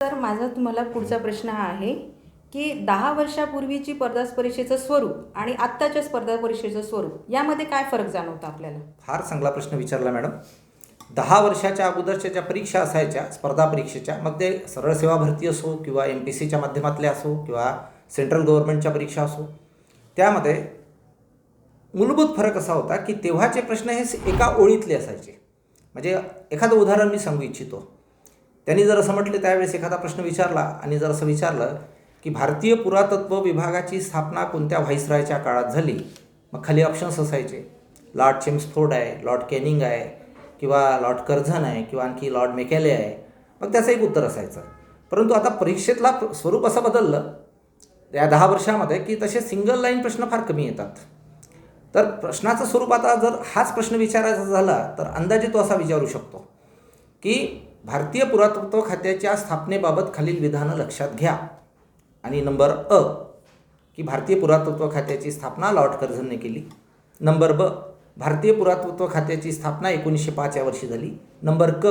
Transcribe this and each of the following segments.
तर माझा तुम्हाला पुढचा प्रश्न हा आहे की दहा वर्षापूर्वीची स्पर्धा परीक्षेचं स्वरूप आणि आत्ताच्या स्पर्धा परीक्षेचं स्वरूप यामध्ये काय फरक जाणवतं आपल्याला? फार चांगला प्रश्न विचारला मॅडम. दहा वर्षाच्या अगोदरच्या ज्या परीक्षा असायच्या स्पर्धा परीक्षेच्या मग ते सरळ सेवा भरती असो किंवा एम पी सीच्या माध्यमातल्या असो किंवा सेंट्रल गव्हर्नमेंटच्या परीक्षा असो त्यामध्ये मूलभूत फरक असा होता की तेव्हाचे प्रश्न हे एका ओळीतले असायचे. म्हणजे एखादं उदाहरण मी सांगू इच्छितो. त्यांनी जर असं म्हटलं त्यावेळेस एखादा प्रश्न विचारला आणि जर असं विचारलं की भारतीय पुरातत्व विभागाची स्थापना कोणत्या व्हाईसरायच्या काळात झाली? मग खाली ऑप्शन्स असायचे. लॉर्ड चेम्सफोर्ड आहे लॉर्ड कॅनिंग आहे किंवा लॉर्ड कर्झन आहे किंवा आणखी लॉर्ड मेकॅले आहे. मग त्याचं एक उत्तर असायचं. परंतु आता परीक्षेतला स्वरूप असं बदललं या दहा वर्षामध्ये की तसे सिंगल लाईन प्रश्न फार कमी येतात. तर प्रश्नाचं स्वरूप आता जर हाच प्रश्न विचारायचा झाला तर अंदाजे तो असा विचारू शकतो की भारतीय पुरातत्व खात्याच्या स्थापनेबाबत खालील विधानं लक्षात घ्या. आणि नंबर अ की भारतीय पुरातत्व खात्याची स्थापना लॉर्ड कर्झनने केली. नंबर ब भारतीय पुरातत्व खात्याची स्थापना एकोणीसशे पाच या वर्षी झाली. नंबर क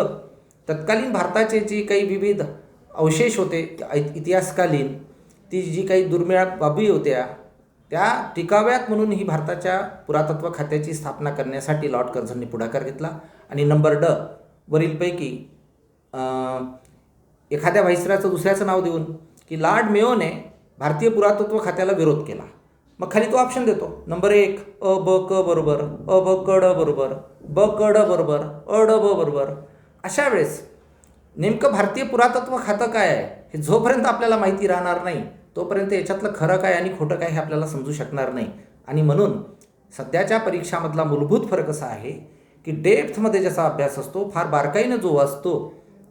तत्कालीन भारताचे जी काही विविध अवशेष होते इतिहासकालीन ती जी काही दुर्मिळ बाबी होत्या त्या टिकाव्यात म्हणून ही भारताच्या पुरातत्व खात्याची स्थापना करण्यासाठी लॉर्ड कर्झनने पुढाकार घेतला. आणि नंबर ड वरीलपैकी एखाद्या व्हाईसराचं दुसऱ्याचं नाव देऊन की लॉर्ड मेयोने भारतीय पुरातत्व खात्याला विरोध केला. मग खाली तो ऑप्शन देतो. नंबर एक अ ब क बरोबर अ ब क ड बरोबर ब क ड बरोबर अ ड ब बरोबर. अशा वेळेस नेमकं भारतीय पुरातत्व खातं काय आहे? हे जोपर्यंत आपल्याला माहिती राहणार नाही तोपर्यंत याच्यातलं खरं काय आणि खोटं काय हे आपल्याला समजू शकणार नाही. आणि म्हणून सध्याच्या परीक्षामधला मूलभूत फरक असा आहे की डेप्थमध्ये ज्याचा अभ्यास असतो फार बारकाईनं जो वाचतो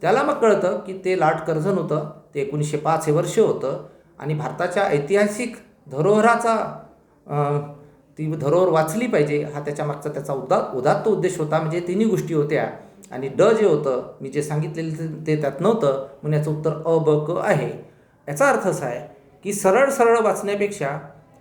त्याला मग कळतं की ते लाट कर्झन होतं ते एकोणीसशे पाच हे वर्ष होतं आणि भारताच्या ऐतिहासिक धरोहराचा ती धरोहर वाचली पाहिजे हा त्याच्या मागचा त्याचा उदा उदात्त उद्देश होता. म्हणजे तिन्ही गोष्टी होत्या. आणि ड जे होतं मी जे सांगितलेलं ते- ते त्यात नव्हतं म्हणून याचं उत्तर अ ब क आहे. याचा अर्थ असा आहे की सरळ सरळ वाचण्यापेक्षा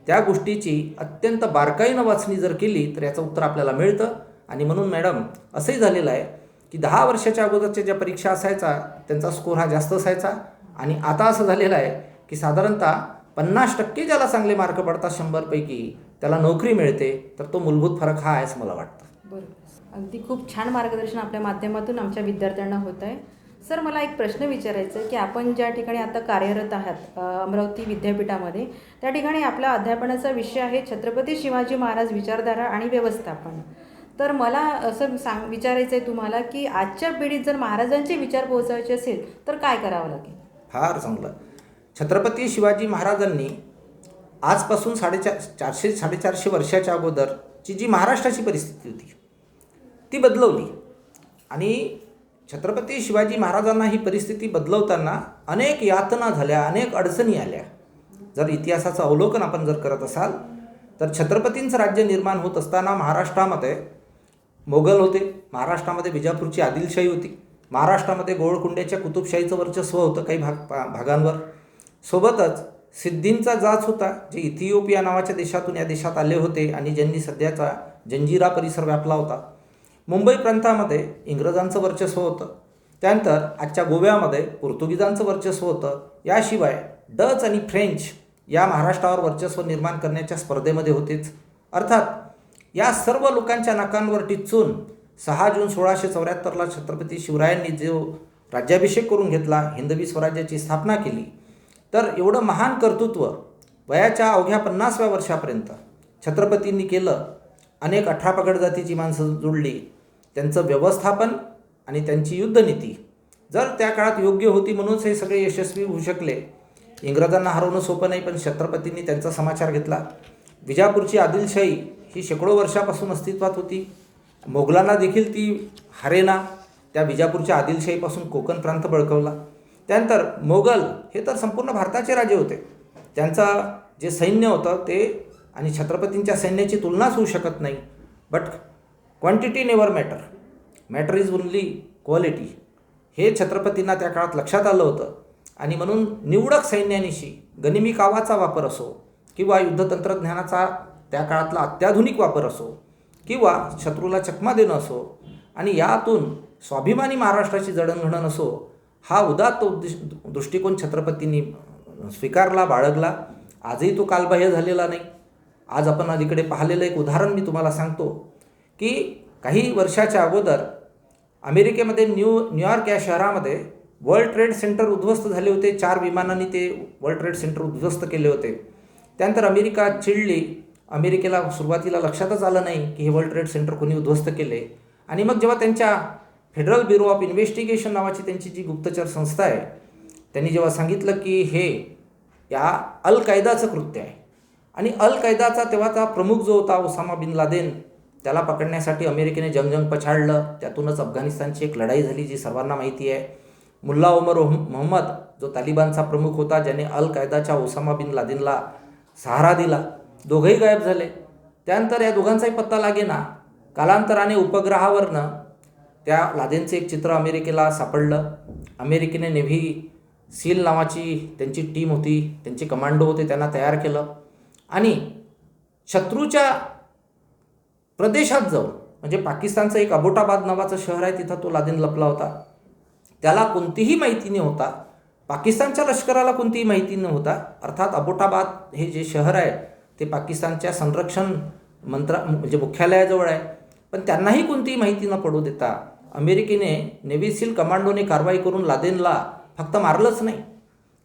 त्या गोष्टीची अत्यंत बारकाईनं वाचणी जर केली तर याचं उत्तर आपल्याला मिळतं. आणि म्हणून मॅडम असंही झालेलं आहे की दहा वर्षाच्या अगोदरच्या ज्या परीक्षा असायचा त्यांचा स्कोर हा जास्त असायचा. आणि आता असं झालेलं आहे की साधारणतः पन्नास टक्के ज्याला चांगले मार्क पडतात शंभरपैकी त्याला नोकरी मिळते तर तो मूलभूत फरक हा आहे असं मला वाटतं. बरोबर. अगदी खूप छान मार्गदर्शन आपल्या माध्यमातून आमच्या विद्यार्थ्यांना होत आहे. सर मला एक प्रश्न विचारायचा आहे की आपण ज्या ठिकाणी आता कार्यरत आहात अमरावती विद्यापीठामध्ये त्या ठिकाणी आपला अध्यापनाचा विषय आहे छत्रपती शिवाजी महाराज विचारधारा आणि व्यवस्थापन. तर मला असं सांग विचारायचं आहे तुम्हाला की आजच्या पिढीत जर महाराजांचे विचार पोहोचायचे असेल तर काय करावं लागेल? फार चांगलं. छत्रपती शिवाजी महाराजांनी आजपासून साडेचार चारशे साडेचारशे वर्षाच्या अगोदरची जी महाराष्ट्राची परिस्थिती होती ती बदलवली. आणि छत्रपती शिवाजी महाराजांना ही परिस्थिती बदलवताना अनेक यातना झाल्या अनेक अडचणी आल्या. जर इतिहासाचं अवलोकन आपण जर करत असाल तर छत्रपतींचं राज्य निर्माण होत असताना महाराष्ट्रामध्ये मोगल होते महाराष्ट्रामध्ये विजापूरची आदिलशाही होती. महाराष्ट्रामध्ये गोळकुंड्याच्या कुतुबशाहीचं वर्चस्व होतं काही भाग पा- भागांवर. सोबतच सिद्धींचा जाच होता जे इथिओपिया नावाच्या देशातून या देशात आले होते आणि ज्यांनी सध्याचा जंजिरा परिसर व्यापला होता. मुंबई प्रांतामध्ये इंग्रजांचं वर्चस्व होतं. त्यानंतर आजच्या गोव्यामध्ये पोर्तुगीजांचं वर्चस्व होतं. याशिवाय डच आणि फ्रेंच या महाराष्ट्रावर वर्चस्व निर्माण करण्याच्या स्पर्धेमध्ये होतेच. अर्थात या सर्व लोकांच्या नाकांवर टिचून सहा जून सोळाशे चौऱ्याहत्तरला छत्रपती शिवरायांनी जो राज्याभिषेक करून घेतला हिंदवी स्वराज्याची स्थापना केली तर एवढं महान कर्तृत्व वयाच्या अवघ्या पन्नासव्या वर्षापर्यंत छत्रपतींनी केलं. अनेक अठरा पगड जातीची माणसं जुळली. त्यांचं व्यवस्थापन आणि त्यांची युद्धनीती. जर त्या काळात योग्य होती म्हणूनच हे सगळे यशस्वी होऊ शकले. इंग्रजांना हरवणं सोपं नाही पण छत्रपतींनी त्यांचा समाचार घेतला. विजापूरची आदिलशाही ही शेकडो वर्षापासून अस्तित्वात होती. मोगलांना देखील ती हरेना त्या विजापूरच्या आदिलशाहीपासून कोकण प्रांत बळकवला. त्यानंतर मोगल हे तर संपूर्ण भारताचे राजे होते. त्यांचा जे सैन्य होतं ते आणि छत्रपतींच्या सैन्याची तुलनाच होऊ शकत नाही. But quantity never matter matter is only quality हे छत्रपतींना त्या काळात लक्षात आलं होतं. आणि म्हणून निवडक सैन्यानिशी गनिमी कावाचा वापर असो किंवा युद्धतंत्रज्ञानाचा त्या काळातला अत्याधुनिक वापर असो किंवा शत्रूला चकमा देणं असो आणि यातून स्वाभिमानी महाराष्ट्राची जडणघडण असो हा उदात्त उद्दिश दृष्टिकोन छत्रपतींनी स्वीकारला बाळगला. आजही तो कालबाह्य झालेला नाही. आज आपण अलीकडे पाहिलेलं एक उदाहरण मी तुम्हाला सांगतो की काही वर्षाच्या अगोदर अमेरिकेमध्ये न्यू न्यूयॉर्क या शहरामध्ये वर्ल्ड ट्रेड सेंटर उद्ध्वस्त झाले होते. चार विमानांनी ते वर्ल्ड ट्रेड सेंटर उद्ध्वस्त केले होते. त्यानंतर अमेरिका चिडली अमेरिकेला सुरुवातीला लक्षातच आलं नाही की हे वर्ल्ड ट्रेड सेंटर कोणी उद्ध्वस्त केले आणि मग जेव्हा त्यांच्या फेडरल ब्युरो ऑफ इन्व्हेस्टिगेशन नावाची त्यांची जी गुप्तचर संस्था आहे त्यांनी जेव्हा सांगितलं की हे या अल कायदाचं कृत्य आहे. आणि अल कायदाचा तेव्हाचा प्रमुख जो होता ओसामा बिन लादेन त्याला पकडण्यासाठी अमेरिकेने जंगजंग पछाडलं. त्यातूनच अफगाणिस्तानची एक लढाई झाली जी सर्वांना माहिती आहे. मुल्ला उमर ओह- मोहम्मद जो तालिबानचा प्रमुख होता ज्याने अल कायदाच्या ओसामा बिन लादेनला सहारा दिला. दोघंही गायब झाले. त्यानंतर या दोघांचाही पत्ता लागेना. कालांतराने उपग्रहावरनं त्या लादेनचं एक चित्र अमेरिकेला सापडलं. अमेरिकेने नेव्ही सील नावाची त्यांची टीम होती त्यांचे कमांडो होते त्यांना तयार केलं. आणि शत्रूच्या प्रदेशात जाऊन म्हणजे पाकिस्तानचं एक अबोटाबाद नावाचं शहर आहे तिथं तो लादेन लपला होता. त्याला कोणतीही माहिती न होता पाकिस्तानच्या लष्कराला कोणतीही माहिती न होता अर्थात अबोटाबाद हे जे शहर आहे ते पाकिस्तानच्या संरक्षण मंत्रा म्हणजे मुख्यालयाजवळ आहे. पण त्यांनाही कोणतीही माहिती न पडू देता अमेरिकेने नेव्ही सील कमांडोने कारवाई करून लादेनला फक्त मारलंच नाही.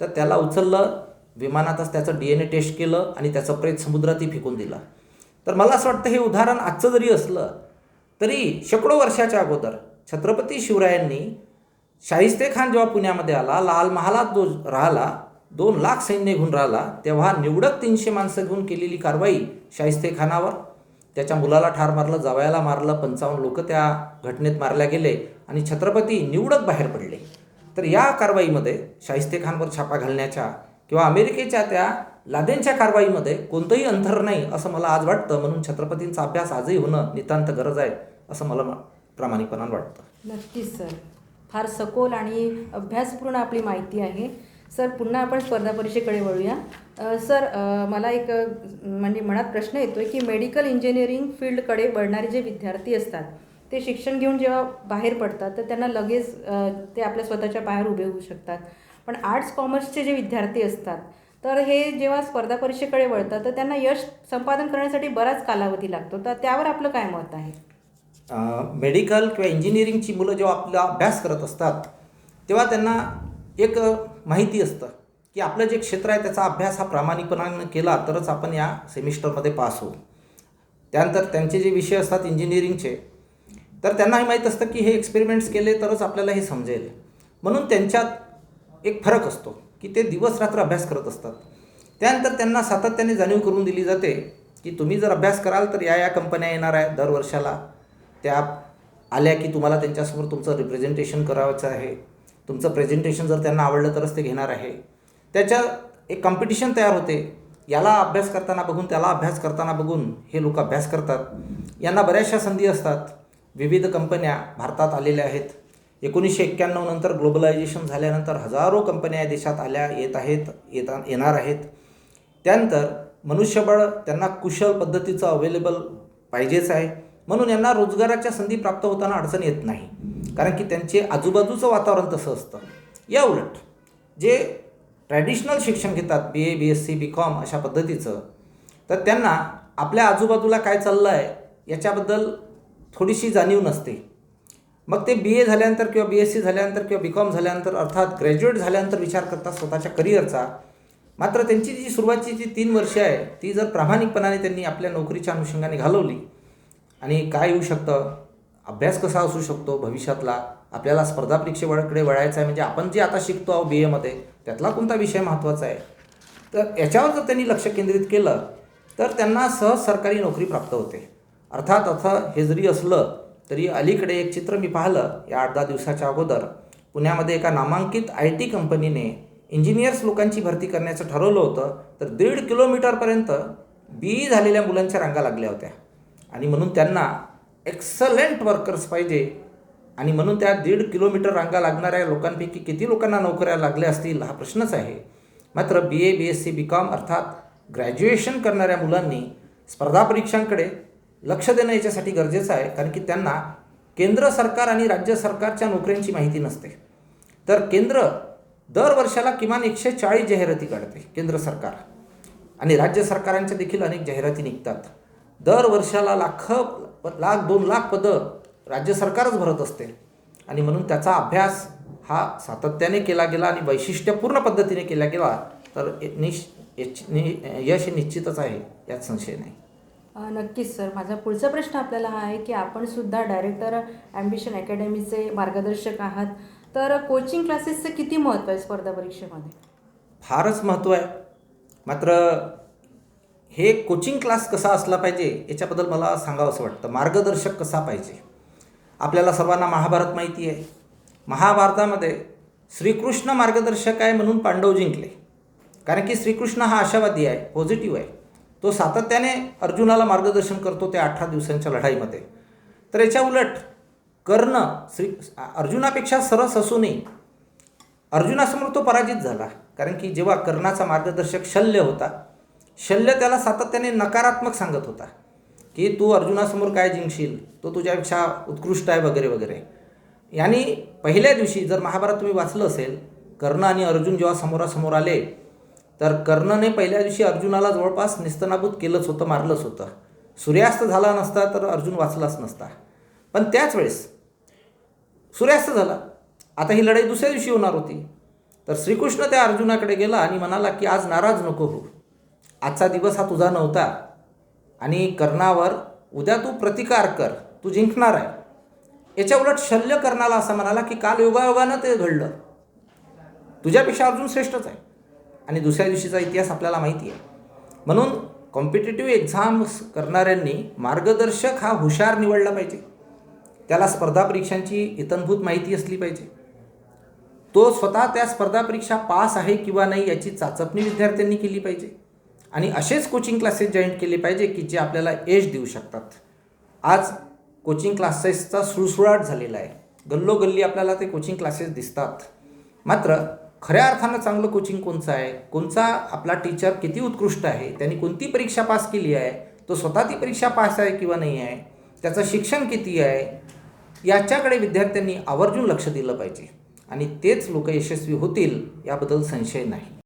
तर त्याला उचललं विमानातच त्याचं डी एन ए टेस्ट केलं आणि त्याचं प्रेत समुद्रातही फेकून दिलं. तर मला असं वाटतं हे उदाहरण आजचं जरी असलं तरी शेकडो वर्षाच्या अगोदर छत्रपती शिवरायांनी शाहिस्ते खान जेव्हा पुण्यामध्ये आला लाल महालात जो राहिला दोन लाख सैन्य घेऊन राहिला तेव्हा निवडक तीनशे माणसं घेऊन केलेली कारवाई शाहिस्तेखानावर. त्याच्या मुलाला ठार मारलं जावयाला मारलं पंचावन्न लोक त्या घटनेत मारल्या गेले आणि छत्रपती निवडक बाहेर पडले. तर या कारवाईमध्ये शाहिस्तेखानवर छापा घालण्याच्या किंवा अमेरिकेच्या त्या लादेनच्या कारवाईमध्ये कोणतंही अंतर नाही असं मला आज वाटतं. म्हणून छत्रपतींचा अभ्यास आजही होणं नितांत गरज आहे असं मला प्रामाणिकपणानं वाटतं. नक्कीच सर. फार सखोल आणि अभ्यासपूर्ण आपली माहिती आहे. सर पुन्हा आपण स्पर्धा परीक्षेकडे वळूया. सर मला एक म्हणजे मनात प्रश्न येतो आहे की मेडिकल इंजिनिअरिंग फील्डकडे वळणारे जे विद्यार्थी असतात ते शिक्षण घेऊन जेव्हा बाहेर पडतात तर त्यांना लगेच ते आपल्या स्वतःच्या बाहेर उभे होऊ शकतात. पण आर्ट्स कॉमर्सचे जे विद्यार्थी असतात तर हे जेव्हा स्पर्धा परीक्षेकडे वळतात तर त्यांना यश संपादन करण्यासाठी बराच कालावधी लागतो. तर त्यावर आपलं काय मत आहे? मेडिकल किंवा इंजिनिअरिंगची मुलं जेव्हा आपला अभ्यास करत असतात तेव्हा त्यांना एक माहिती असतं की आपलं जे क्षेत्र आहे त्याचा अभ्यास हा प्रामाणिकपणानं केला तरच आपण या सेमिस्टरमध्ये पास होऊ. त्यानंतर त्यांचे जे विषय असतात इंजिनिअरिंगचे तर त्यांना हे माहीत असतं की हे एक्सपेरिमेंट्स केले तरच आपल्याला हे समजेल. म्हणून त्यांच्यात एक फरक असतो की ते दिवस रात्र अभ्यास करत असतात. त्यानंतर त्यांना सातत्याने जाणीव करून दिली जाते की तुम्ही जर अभ्यास कराल तर या या कंपन्या येणार आहेत दर वर्षाला त्या आल्या की तुम्हाला त्यांच्यासमोर तुमचं रिप्रेझेंटेशन करायचं आहे. तुमचं प्रेझेंटेशन जर त्यांना आवडलं तरच ते घेणार आहे. त्याच्या एक कॉम्पिटिशन तयार होते. याला अभ्यास करताना बघून त्याला अभ्यास करताना बघून हे लोक अभ्यास करतात. यांना बऱ्याचशा संधी असतात. विविध कंपन्या भारतात आलेल्या आहेत. एकोणीसशे एक्क्याण्णव नंतर ग्लोबलायझेशन झाल्यानंतर हजारो कंपन्या या देशात आल्या येत आहेत येता येणार आहेत. त्यानंतर मनुष्यबळ त्यांना कुशल पद्धतीचं अवेलेबल पाहिजेच आहे. म्हणून यांना रोजगाराच्या संधी प्राप्त होताना अडचण येत नाही. कारण की त्यांचे आजूबाजूचं वातावरण तसं असतं. या उलट जे ट्रॅडिशनल शिक्षण घेतात B A B S C B com अशा पद्धतीचं तर त्यांना आपल्या आजूबाजूला काय चाललं आहे याच्याबद्दल थोडीशी जाणीव नसते. मग ते बी ए झाल्यानंतर किंवा बी एस सी झाल्यानंतर किंवा बी कॉम झाल्यानंतर अर्थात ग्रॅज्युएट झाल्यानंतर विचार करतात स्वतःच्या करिअरचा मात्र त्यांची जी सुरुवातची जी तीन वर्षे आहे ती जर प्रामाणिकपणाने त्यांनी आपल्या नोकरीच्या अनुषंगाने घालवली आणि काय येऊ शकतं? अभ्यास कसा असू शकतो भविष्यातला? आपल्याला स्पर्धा परीक्षेकडे वळायचं आहे म्हणजे आपण जे आता शिकतो आहोत बी एमध्ये त्यातला कोणता विषय महत्त्वाचा आहे? तर याच्यावर जर त्यांनी लक्ष केंद्रित केलं तर त्यांना सहज सरकारी नोकरी प्राप्त होते. अर्थात असं हे जरी असलं तरी अलीकडे एक चित्र मी पाहिलं या आठ दहा दिवसाच्या अगोदर. पुण्यामध्ये एका नामांकित आय टी कंपनीने इंजिनियर्स लोकांची भरती करण्याचं ठरवलं होतं तर दीड किलोमीटरपर्यंत बी झालेल्या मुलांच्या रांगा लागल्या होत्या. आणि म्हणून त्यांना एक्सलंट वर्कर्स पाहिजे. आणि म्हणून त्या दीड किलोमीटर रांगा लागणाऱ्या लोकांपैकी किती लोकांना नोकऱ्या लागल्या असतील हा प्रश्नच आहे. मात्र B A B S C B com अर्थात ग्रॅज्युएशन करणाऱ्या मुलांनी स्पर्धा परीक्षांकडे लक्ष देणं याच्यासाठी गरजेचं आहे कारण की त्यांना केंद्र सरकार आणि राज्य सरकारच्या नोकऱ्यांची माहिती नसते. तर केंद्र दर वर्षाला किमान एकशे चाळीस जाहिराती काढते केंद्र सरकार. आणि राज्य सरकारांच्या देखील अनेक जाहिराती निघतात. दर वर्षाला लाख लाख दोन लाख पदं राज्य सरकारच भरत असते. आणि म्हणून त्याचा अभ्यास हा सातत्याने केला गेला आणि वैशिष्ट्यपूर्ण पद्धतीने केला गेला तर निश यश हे निश्चितच आहे यात संशय नाही. नक्कीच सर. माझा पुढचा प्रश्न आपल्याला हा आहे की आपण सुद्धा डायरेक्टर ॲम्बिशन अकॅडमीचे मार्गदर्शक आहात. तर कोचिंग क्लासेसचं किती महत्त्व आहे स्पर्धा परीक्षेमध्ये? फारच महत्त्व आहे. मात्र हे कोचिंग क्लास कसा असला पाहिजे याच्याबद्दल मला सांगावं असं वाटतं. मार्गदर्शक कसा पाहिजे? आपल्याला सर्वांना महाभारत माहिती आहे. महाभारतामध्ये श्रीकृष्ण मार्गदर्शक आहे म्हणून पांडव जिंकले. कारण की श्रीकृष्ण हा आशावादी आहे पॉझिटिव्ह आहे. तो सातत्याने अर्जुनाला मार्गदर्शन करतो त्या अठरा दिवसांच्या लढाईमध्ये. तर याच्या उलट कर्ण श्री अर्जुनापेक्षा सरस असूनही अर्जुनासमोर तो पराजित झाला. कारण की जेव्हा कर्णाचा मार्गदर्शक शल्य होता शल्य त्याला सातत्याने नकारात्मक सांगत होता. की तू अर्जुनासमोर काय जिंकशील? तो तुझ्यापेक्षा उत्कृष्ट आहे वगैरे वगैरे. यांनी पहिल्या दिवशी जर महाभारत तुम्ही वाचलं असेल कर्ण आणि अर्जुन जेव्हा समोरासमोर आले तर कर्णने पहिल्या दिवशी अर्जुनाला जवळपास निस्तनाभूत केलंच होतं मारलंच होतं. सूर्यास्त झाला नसता तर अर्जुन वाचलाच नसता. पण त्याच वेळेस सूर्यास्त झाला. आता ही लढाई दुसऱ्या दिवशी होणार होती. तर श्रीकृष्ण त्या अर्जुनाकडे गेला आणि म्हणाला की आज नाराज नको हो आजचा दिवस हा तुझा नव्हता. आणि कर्णावर उद्या तू प्रतिकार कर. तू जिंकणार आहे. याच्या उलट शल्य कर्णाला असं म्हणाला की काल योगायोगानं ते घडलं. तुझ्यापेक्षा अर्जुन श्रेष्ठच आहे. आणि दुसऱ्या दिवशीचा इतिहास आपल्याला माहिती आहे. म्हणून कॉम्पिटेटिव्ह एक्झाम्स करणाऱ्यांनी मार्गदर्शक हा हुशार निवडला पाहिजे. त्याला स्पर्धा परीक्षांची इतंभूत माहिती असली पाहिजे. तो स्वतः त्या स्पर्धा परीक्षा पास आहे किंवा नाही याची चाचपणी विद्यार्थ्यांनी केली पाहिजे. आणि असेच कोचिंग क्लासेस जॉईन केले पाहिजे की जे आपल्याला एज देऊ शकतात. आज कोचिंग क्लासेसचा सुळसुळाट झालेला आहे. गल्लोगल्ली आपल्याला ते कोचिंग क्लासेस दिसतात. मात्र खऱ्या अर्थानं चांगलं कोचिंग कोणचं आहे? कोणचा आपला टीचर किती उत्कृष्ट आहे? त्यांनी कोणती परीक्षा पास केली आहे? तो स्वतः ती परीक्षा पास आहे किंवा नाही आहे? त्याचं शिक्षण किती आहे? याच्याकडे विद्यार्थ्यांनी आवर्जून लक्ष दिलं पाहिजे. आणि तेच लोक यशस्वी होतील याबद्दल संशय नाही.